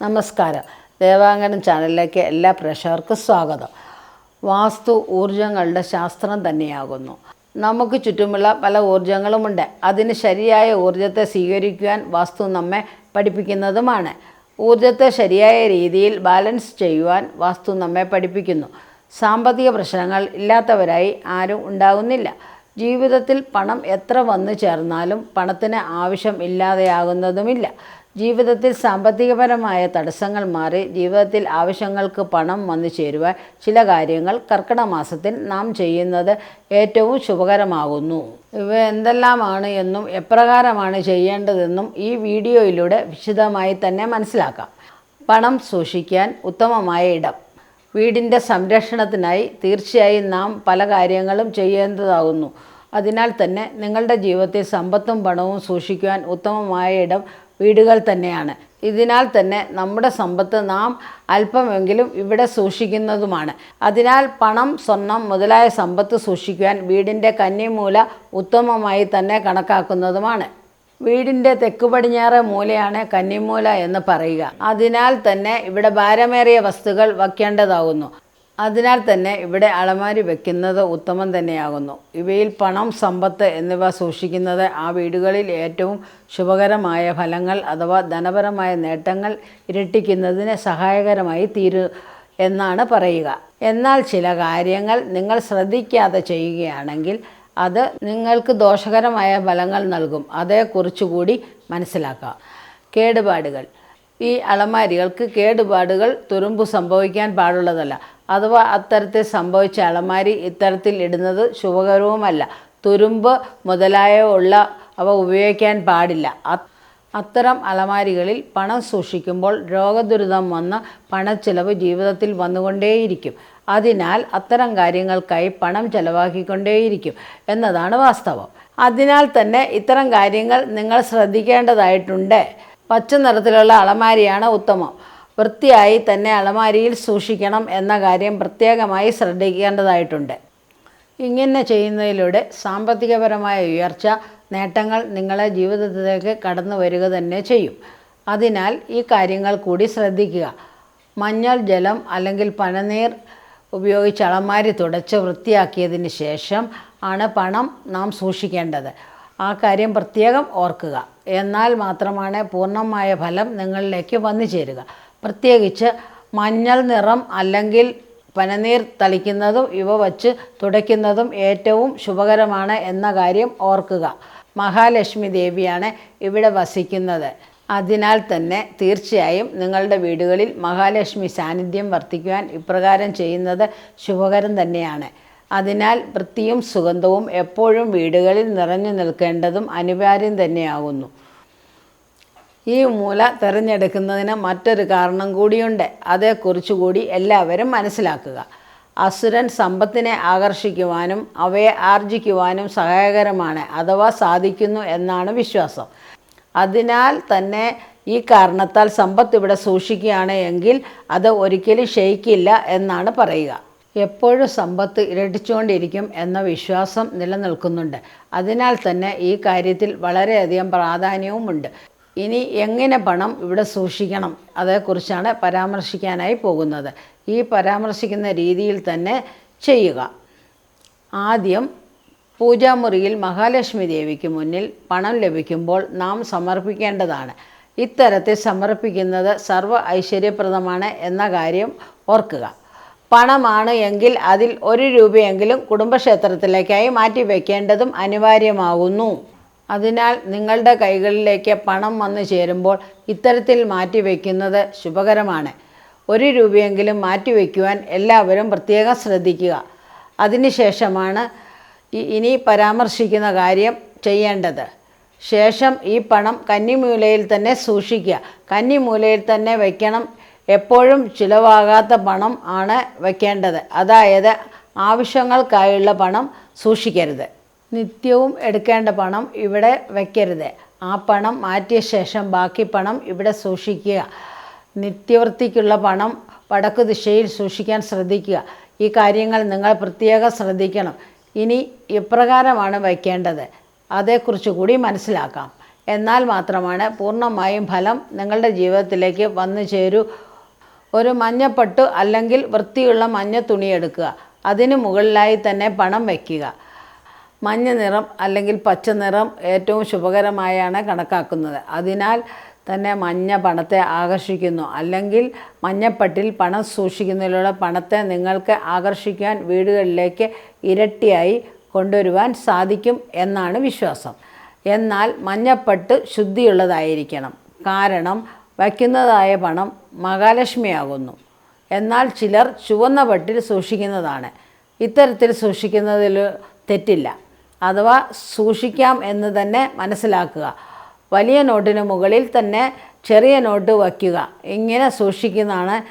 നമസ്കാരം. ദേവാങ്കനം ചാനലിലേക്ക് എല്ലാ പ്രേക്ഷകർക്കും സ്വാഗതം. വാസ്തു ഊർജങ്ങളുടെ ശാസ്ത്രം തന്നെയാകുന്നു. നമുക്ക് ചുറ്റുമുള്ള പല ഊർജങ്ങളുമുണ്ട് അതിന് ശരിയായ ഊർജത്തെ സ്വീകരിക്കുവാൻ വാസ്തു നമ്മെ പഠിപ്പിക്കുന്നതുമാണ്. ഊർജത്തെ ശരിയായ രീതിയിൽ ബാലൻസ് ചെയ്യുവാൻ വാസ്തു നമ്മെ പഠിപ്പിക്കുന്നു. സാമ്പത്തിക പ്രശ്നങ്ങൾ ഇല്ലാത്തവരായി ആരും ഉണ്ടാകുന്നില്ല ജീവിതത്തിൽ പണം എത്ര വന്നു ചേർന്നാലും പണത്തിന് ആവശ്യം ഇല്ലാതെയാകുന്നതുമില്ല. ജീവിതത്തിൽ സാമ്പത്തികപരമായ തടസ്സങ്ങൾ മാറി ജീവിതത്തിൽ ആവശ്യങ്ങൾക്ക് പണം വന്നു ചേരുവാൻ ചില കാര്യങ്ങൾ കർക്കിടമാസത്തിൽ നാം ചെയ്യുന്നത് ഏറ്റവും ശുഭകരമാകുന്നു. ഇവ എന്തെല്ലാമാണ് എന്നും എപ്രകാരമാണ് ചെയ്യേണ്ടതെന്നും ഈ വീഡിയോയിലൂടെ വിശദമായി തന്നെ മനസ്സിലാക്കാം. പണം സൂക്ഷിക്കാൻ ഉത്തമമായ ഇടം. വീടിന്റെ സംരക്ഷണത്തിനായി തീർച്ചയായും നാം പല കാര്യങ്ങളും ചെയ്യേണ്ടതാകുന്നു. അതിനാൽ തന്നെ നിങ്ങളുടെ ജീവിതത്തിൽ സമ്പത്തും പണവും സൂക്ഷിക്കുവാൻ ഉത്തമമായ ഇടം വീടുകൾ തന്നെയാണ്. ഇതിനാൽ തന്നെ നമ്മുടെ സമ്പത്ത് നാം അല്പമെങ്കിലും ഇവിടെ സൂക്ഷിക്കുന്നതുമാണ്. അതിനാൽ പണം സ്വർണം മുതലായ സമ്പത്ത് സൂക്ഷിക്കുവാൻ വീടിന്റെ കന്നിമൂല ഉത്തമമായി തന്നെ കണക്കാക്കുന്നതുമാണ്. വീടിന്റെ തെക്ക് പടിഞ്ഞാറ് മൂലയാണ് കന്നിമൂല എന്ന് പറയുക. അതിനാൽ തന്നെ ഇവിടെ ഭാരമേറിയ വസ്തുക്കൾ വയ്ക്കേണ്ടതാകുന്നു അതിനാൽ തന്നെ ഇവിടെ അലമാരി വെക്കുന്നത് ഉത്തമം തന്നെയാകുന്നു. ഇവയിൽ പണം സമ്പത്ത് എന്നിവ സൂക്ഷിക്കുന്നത് ആ വീടുകളിൽ ഏറ്റവും ശുഭകരമായ ഫലങ്ങൾ അഥവാ ധനപരമായ നേട്ടങ്ങൾ ഇരട്ടിക്കുന്നതിന് സഹായകരമായി തീരു എന്നാണ് പറയുക. എന്നാൽ ചില കാര്യങ്ങൾ നിങ്ങൾ ശ്രദ്ധിക്കാതെ ചെയ്യുകയാണെങ്കിൽ അത് നിങ്ങൾക്ക് ദോഷകരമായ ഫലങ്ങൾ നൽകും. അതേക്കുറിച്ചുകൂടി മനസ്സിലാക്കാം. കേടുപാടുകൾ. ഈ അലമാരികൾക്ക് കേടുപാടുകൾ തുരുമ്പ് സംഭവിക്കാൻ പാടുള്ളതല്ല. അഥവാ അത്തരത്തിൽ സംഭവിച്ച അലമാരി ഇത്തരത്തിൽ ഇടുന്നത് ശുഭകരവുമല്ല. തുരുമ്പ് മുതലായ ഉള്ള അവ ഉപയോഗിക്കാൻ പാടില്ല. അത്തരം അലമാരികളിൽ പണം സൂക്ഷിക്കുമ്പോൾ രോഗദുരിതം വന്ന് പണച്ചെലവ് ജീവിതത്തിൽ വന്നുകൊണ്ടേയിരിക്കും. അതിനാൽ അത്തരം കാര്യങ്ങൾക്കായി പണം ചെലവാക്കിക്കൊണ്ടേയിരിക്കും എന്നതാണ് വാസ്തവം. അതിനാൽ തന്നെ ഇത്തരം കാര്യങ്ങൾ നിങ്ങൾ ശ്രദ്ധിക്കേണ്ടതായിട്ടുണ്ട്. പച്ച നിറത്തിലുള്ള അലമാരിയാണ് ഉത്തമം. വൃത്തിയായി തന്നെ അലമാരിയിൽ സൂക്ഷിക്കണം എന്ന കാര്യം പ്രത്യേകമായി ശ്രദ്ധിക്കേണ്ടതായിട്ടുണ്ട്. ഇങ്ങനെ ചെയ്യുന്നതിലൂടെ സാമ്പത്തികപരമായ ഉയർച്ച നേട്ടങ്ങൾ നിങ്ങളെ ജീവിതത്തിലേക്ക് കടന്നു വരിക തന്നെ ചെയ്യും. അതിനാൽ ഈ കാര്യങ്ങൾ കൂടി ശ്രദ്ധിക്കുക. മഞ്ഞൾ ജലം അല്ലെങ്കിൽ പനനീർ ഉപയോഗിച്ച് അളമാരി തുടച്ച് വൃത്തിയാക്കിയതിന് ശേഷം ആണ് പണം നാം സൂക്ഷിക്കേണ്ടത്. ആ കാര്യം പ്രത്യേകം ഓർക്കുക. എന്നാൽ മാത്രമാണ് പൂർണമായ ഫലം നിങ്ങളിലേക്ക് വന്നു ചേരുക. പ്രത്യേകിച്ച് മഞ്ഞൾ നിറം അല്ലെങ്കിൽ പനനീർ തളിക്കുന്നതും ഇവ വച്ച് തുടയ്ക്കുന്നതും ഏറ്റവും ശുഭകരമാണ് എന്ന കാര്യം ഓർക്കുക. മഹാലക്ഷ്മി ദേവിയാണ് ഇവിടെ വസിക്കുന്നത്. അതിനാൽ തന്നെ തീർച്ചയായും നിങ്ങളുടെ വീടുകളിൽ മഹാലക്ഷ്മി സാന്നിധ്യം വർദ്ധിക്കുവാൻ ഇപ്രകാരം ചെയ്യുന്നത് ശുഭകരം തന്നെയാണ്. അതിനാൽ വൃത്തിയും സുഗന്ധവും എപ്പോഴും വീടുകളിൽ നിറഞ്ഞു നിൽക്കേണ്ടതും അനിവാര്യം തന്നെയാകുന്നു. ഈ മൂല തിരഞ്ഞെടുക്കുന്നതിന് മറ്റൊരു കാരണം കൂടിയുണ്ട്. അതേക്കുറിച്ച് കൂടി എല്ലാവരും മനസ്സിലാക്കുക. അസുരൻ സമ്പത്തിനെ ആകർഷിക്കുവാനും അവയെ ആർജിക്കുവാനും സഹായകരമാണ് അഥവാ സാധിക്കുന്നു എന്നാണ് വിശ്വാസം. അതിനാൽ തന്നെ ഈ കാരണത്താൽ സമ്പത്ത് ഇവിടെ സൂക്ഷിക്കുകയാണ് എങ്കിൽ അത് ഒരിക്കലും ക്ഷയിക്കില്ല എന്നാണ് പറയുക. എപ്പോഴും സമ്പത്ത് ഇരട്ടിച്ചുകൊണ്ടിരിക്കും എന്ന വിശ്വാസം നിലനിൽക്കുന്നുണ്ട്. അതിനാൽ തന്നെ ഈ കാര്യത്തിൽ വളരെയധികം പ്രാധാന്യവുമുണ്ട്. ഇനി എങ്ങനെ പണം ഇവിടെ സൂക്ഷിക്കണം? അതേക്കുറിച്ചാണ് പരാമർശിക്കാനായി പോകുന്നത്. ഈ പരാമർശിക്കുന്ന രീതിയിൽ തന്നെ ചെയ്യുക. ആദ്യം പൂജാമുറിയിൽ മഹാലക്ഷ്മി ദേവിക്ക് മുന്നിൽ പണം ലഭിക്കുമ്പോൾ നാം സമർപ്പിക്കേണ്ടതാണ്. ഇത്തരത്തിൽ സമർപ്പിക്കുന്നത് സർവ ഐശ്വര്യപ്രദമാണ് എന്ന കാര്യം ഓർക്കുക. പണമാണ് എങ്കിൽ അതിൽ ഒരു രൂപയെങ്കിലും കുടുംബക്ഷേത്രത്തിലേക്കായി മാറ്റി വയ്ക്കേണ്ടതും അനിവാര്യമാകുന്നു. അതിനാൽ നിങ്ങളുടെ കൈകളിലേക്ക് പണം വന്നു ചേരുമ്പോൾ ഇത്തരത്തിൽ മാറ്റി വയ്ക്കുന്നത് ശുഭകരമാണ്. ഒരു രൂപയെങ്കിലും മാറ്റി വയ്ക്കുവാൻ എല്ലാവരും പ്രത്യേകം ശ്രദ്ധിക്കുക. അതിനുശേഷമാണ് ഇനി പരാമർശിക്കുന്ന കാര്യം ചെയ്യേണ്ടത്. ശേഷം ഈ പണം കന്നിമൂലയിൽ തന്നെ സൂക്ഷിക്കുക. കന്നിമൂലയിൽ തന്നെ വയ്ക്കണം എപ്പോഴും ചിലവാകാത്ത പണം ആണ് വയ്ക്കേണ്ടത് അതായത് ആവശ്യങ്ങൾക്കായുള്ള പണം സൂക്ഷിക്കരുത്. നിത്യവും എടുക്കേണ്ട പണം ഇവിടെ വയ്ക്കരുത് ആ പണം മാറ്റിയ ശേഷം ബാക്കി പണം ഇവിടെ സൂക്ഷിക്കുക. നിത്യവൃത്തിക്കുള്ള പണം വടക്കു ദിശയിൽ സൂക്ഷിക്കാൻ ശ്രദ്ധിക്കുക. ഈ കാര്യങ്ങൾ നിങ്ങൾ പ്രത്യേകം ശ്രദ്ധിക്കണം. ഇനി എപ്രകാരമാണ് വയ്ക്കേണ്ടത് അതേക്കുറിച്ച് കൂടി മനസ്സിലാക്കാം. എന്നാൽ മാത്രമാണ് പൂർണമായും ഫലം നിങ്ങളുടെ ജീവിതത്തിലേക്ക് വന്നു ചേരൂ ഒരു മഞ്ഞപ്പട്ട് അല്ലെങ്കിൽ വൃത്തിയുള്ള മഞ്ഞ തുണി എടുക്കുക. അതിന് മുകളിലായി തന്നെ പണം വയ്ക്കുക. മഞ്ഞ നിറം അല്ലെങ്കിൽ പച്ച നിറം ഏറ്റവും ശുഭകരമായാണ് കണക്കാക്കുന്നത്. അതിനാൽ തന്നെ മഞ്ഞ പണത്തെ ആകർഷിക്കുന്നു. അല്ലെങ്കിൽ മഞ്ഞപ്പട്ടിൽ പണം സൂക്ഷിക്കുന്നതിലൂടെ പണത്തെ നിങ്ങൾക്ക് ആകർഷിക്കാൻ വീടുകളിലേക്ക് ഇരട്ടിയായി കൊണ്ടുവരുവാൻ സാധിക്കും എന്നാണ് വിശ്വാസം. എന്നാൽ മഞ്ഞപ്പട്ട് ശുദ്ധിയുള്ളതായിരിക്കണം. കാരണം വയ്ക്കുന്നതായ പണം മഹാലക്ഷ്മിയാകുന്നു. എന്നാൽ ചിലർ ചുവന്ന പട്ടിൽ സൂക്ഷിക്കുന്നതാണ്. ഇത്തരത്തിൽ സൂക്ഷിക്കുന്നതിൽ തെറ്റില്ല. അഥവാ സൂക്ഷിക്കാം എന്ന് തന്നെ മനസ്സിലാക്കുക. വലിയ നോട്ടിന് മുകളിൽ തന്നെ ചെറിയ നോട്ട് വയ്ക്കുക. ഇങ്ങനെ സൂക്ഷിക്കുന്നതാണ്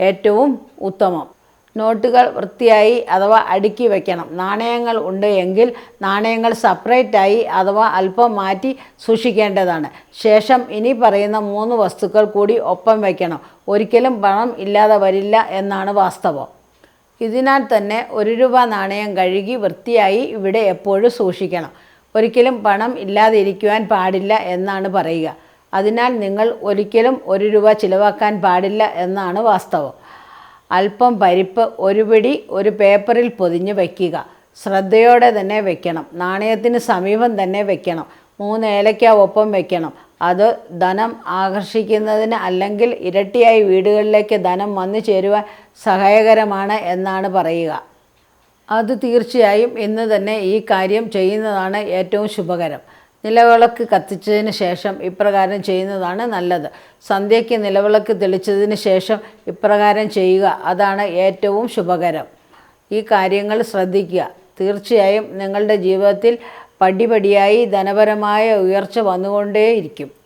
ഏറ്റവും ഉത്തമം. നോട്ടുകൾ വൃത്തിയായി അഥവാ അടുക്കി വയ്ക്കണം നാണയങ്ങൾ ഉണ്ട് എങ്കിൽ നാണയങ്ങൾ സെപ്പറേറ്റായി അഥവാ അല്പം മാറ്റി സൂക്ഷിക്കേണ്ടതാണ്. ശേഷം ഇനി പറയുന്ന മൂന്ന് വസ്തുക്കൾ കൂടി ഒപ്പം വയ്ക്കണം ഒരിക്കലും പണം ഇല്ലാതെ വരില്ല എന്നാണ് വാസ്തവം. ഇതിനാൽ തന്നെ ഒരു രൂപ നാണയം കഴുകി വൃത്തിയായി ഇവിടെ എപ്പോഴും സൂക്ഷിക്കണം. ഒരിക്കലും പണം ഇല്ലാതിരിക്കുവാൻ പാടില്ല എന്നാണ് പറയുക. അതിനാൽ നിങ്ങൾ ഒരിക്കലും ഒരു രൂപ ചിലവാക്കാൻ പാടില്ല എന്നാണ് വാസ്തവം. അല്പം പരിപ്പ് ഒരു പിടി ഒരു പേപ്പറിൽ പൊതിഞ്ഞ് വയ്ക്കുക. ശ്രദ്ധയോടെ തന്നെ വെക്കണം. നാണയത്തിന് സമീപം തന്നെ വെക്കണം. മൂന്ന് ഏലയ്ക്ക ഒപ്പം വെക്കണം. അത് ധനം ആകർഷിക്കുന്നതിന് അല്ലെങ്കിൽ ഇരട്ടിയായി വീടുകളിലേക്ക് ധനം വന്നു ചേരുവാൻ സഹായകരമാണ് എന്നാണ് പറയുക. അത് തീർച്ചയായും ഇന്ന് തന്നെ ഈ കാര്യം ചെയ്യുന്നതാണ് ഏറ്റവും ശുഭകരം. നിലവിളക്ക് കത്തിച്ചതിന് ശേഷം ഇപ്രകാരം ചെയ്യുന്നതാണ് നല്ലത്. സന്ധ്യയ്ക്ക് നിലവിളക്ക് തെളിച്ചതിന് ശേഷം ഇപ്രകാരം ചെയ്യുക അതാണ് ഏറ്റവും ശുഭകരം. ഈ കാര്യങ്ങൾ ശ്രദ്ധിക്കുക. തീർച്ചയായും നിങ്ങളുടെ ജീവിതത്തിൽ പടിപടിയായി ധനപരമായ ഉയർച്ച വന്നുകൊണ്ടേയിരിക്കും.